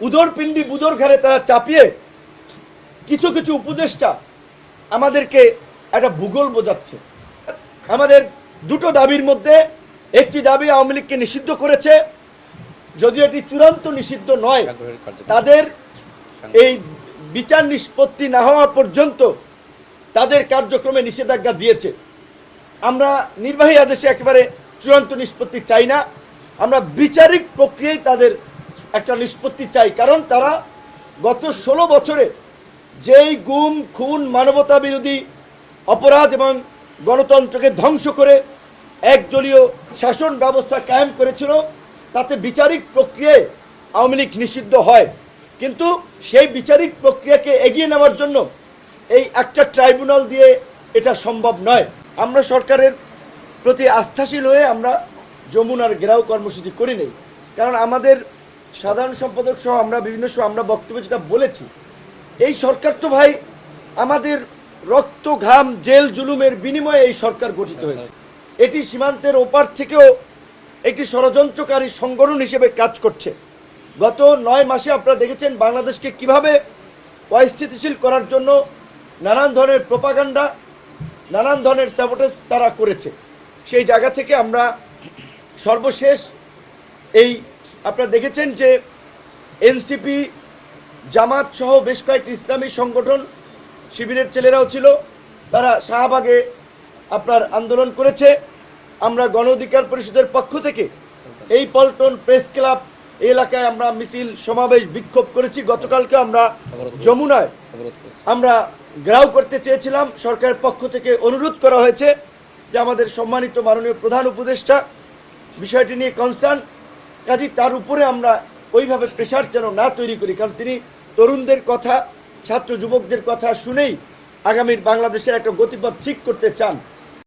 উদর পিণ্ডি বুদর ঘরে তারা চাপিয়ে কিছু কিছু উপদেষ্টা আমাদেরকে একটা ভূগোল বোঝাচ্ছে। আমাদের দুটো দাবির মধ্যে একটি দাবি আওয়ামী লীগকে নিষিদ্ধ করেছে যদিও এটি চূড়ান্ত নিষিদ্ধ নয়। তাদের এই বিচার নিষ্পত্তি না হওয়া পর্যন্ত তাদের কার্যক্রমে নিষেধাজ্ঞা দিয়েছে। আমরা নির্বাহী আদেশে একেবারে চূড়ান্ত নিষ্পত্তি চাই না। আমরা বিচারিক প্রক্রিয়ায় তাদের একটা নিষ্পত্তি চাই। কারণ তারা গত ষোলো বছরে যেই গুম, খুন, মানবতা বিরোধী অপরাধ এবং গণতন্ত্রকে ধ্বংস করে একদলীয় শাসন ব্যবস্থা কায়েম করেছিল, তাতে বিচারিক প্রক্রিয়ায় আওয়ামী লীগ নিষিদ্ধ হয়। কিন্তু সেই বিচারিক প্রক্রিয়াকে এগিয়ে নেওয়ার জন্য এই একটা ট্রাইব্যুনাল দিয়ে এটা সম্ভব নয়। আমরা সরকারের প্রতি আস্থাশীল হয়ে আমরা যমুনার ঘেরাও কর্মসূচি করি নেই কারণ আমাদের সাধারণ সম্পাদক সহ আমরা বিভিন্ন সময় আমরা বক্তব্য যেটা বলেছি এই সরকার তো ভাই আমাদের রক্ত ঘাম জেল জুলুমের বিনিময়ে এই সরকার গঠিত হয়েছে। এটি সীমান্তের ওপার থেকেও একটি ষড়যন্ত্রকারী সংগঠন হিসেবে কাজ করছে। গত নয় মাসে আপনারা দেখেছেন বাংলাদেশকে কীভাবে অস্থিতিশীল করার জন্য নানান ধরনের প্রপাগান্ডা নানান ধরনের স্যাবোটেজ তারা করেছে। সেই জায়গা থেকে আমরা সর্বশেষ এই আপনারা দেখেছেন যে এনসিপি জামাত সহ বেশ কয়েকটি ইসলামী সংগঠন শিবিরের ছেলেরাও ছিল। তারা শাহবাগে আপনার আন্দোলন করেছে। আমরা গণ অধিকার পরিষদের পক্ষ থেকে এই পল্টন প্রেস ক্লাব এলাকায় আমরা মিছিল সমাবেশ বিক্ষোভ করেছি। গতকালকে আমরা যমুনায় আমরা গ্রাউ করতে চেয়েছিলাম। সরকারের পক্ষ থেকে অনুরোধ করা হয়েছে যে আমাদের সম্মানিত মাননীয় প্রধান উপদেষ্টা বিষয়টি নিয়ে কনসার্ন কাজী তার উপরে আমরা ওইভাবে প্রেশার যেন না তৈরি করি। কারণ তিনি তরুণদের কথা, ছাত্র যুবকদের কথা শুনেই আগামীর বাংলাদেশের একটা গতিপথ ঠিক করতে চান।